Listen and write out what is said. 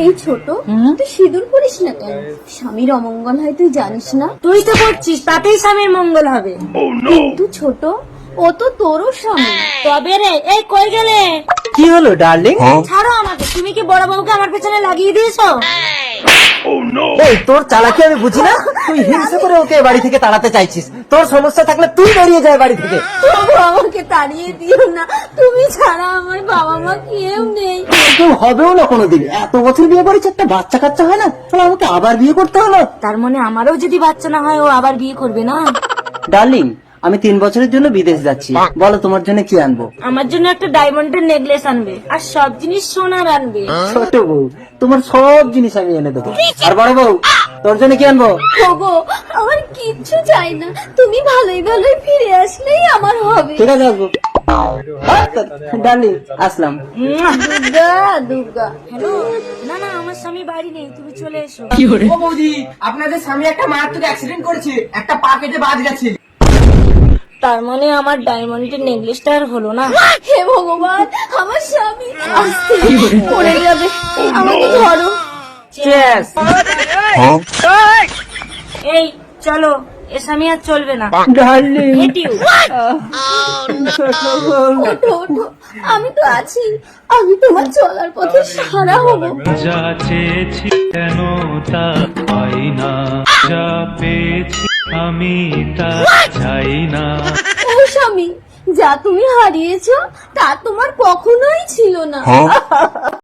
এই ছোট তুই সিঁদুর করিস না কেন? স্বামীর অমঙ্গল হয় তুই জানিস না? তুই তো করছিস তাতেই স্বামীর মঙ্গল হবে। কিন্তু ছোট ও তো তোরও স্বামী। তবে রে এই কই গেলে? কি হলো ডার্লিং? ছাড়ো আমাকে তুমি কি বড় বাবুকে আমার পেছনে লাগিয়ে দিয়েছ? এই তোর চালাকি আমি বুঝি না? তুই হিংসা করে ওকে বাড়ি থেকে তাড়াতে চাইছিস? তোর সমস্যা থাকলে তুই বেরিয়ে যায় বাড়ি থেকে। তবু আমাকে তাড়িয়ে দিও না। তুমি ছাড়া আমার বাবা মা কেউ নেই। কেউ হবেও না কোনোদিন। এত বছর বিয়ে করেছে একটা বাচ্চা কাচ্চা হয় না? তাহলে আমাকে আবার বিয়ে করতে হলো? তার মানে আমারও যদি বাচ্চা না হয় ও আবার বিয়ে করবে না? ডার্লিং আমি তিন বছরের জন্য বিদেশ যাচ্ছি। বলো তোমার জন্য কি আনব? আমার জন্য একটা ডায়মন্ডের নেকলেস আনবে আর সব জিনিস সোনার আনবে। ছোট বউ তোমার সব জিনিস আমি এনে দেবো। আর বড় বউ তোর জন্য কি আনব? ওগো আমার কিচ্ছু চাই না। তুমি ভালোই ভালোই ফিরে আসলেই আমার হবে। ঠিক আছে আসব। ডার্লিং আসলাম। দুর্গা দুর্গা। হ্যালো? না না আমার স্বামী বাড়ি নেই তুমি চলে এসো। ও বৌদি আপনাদের স্বামী একটা মারাত্মক অ্যাক্সিডেন্ট করেছে। একটা পা কেটে বাদ গেছে। তার মানে আমার ডায়মন্ডের নেকলেসটা আর হলো না? হে ভগবান আমার স্বামী আস্তে পড়ে যাবে। আমাকে ধরো! এই চলো এ স্বামী আর চলবে না। আমি তো আছি। আমি তোমার চলার পথে সারা হব। যা চেয়েছি কেন তা পাই না। যা পেয়েছি আমি তা চাই না। ও স্বামী যা তুমি হারিয়েছো তা তোমার কখনোই ছিল না।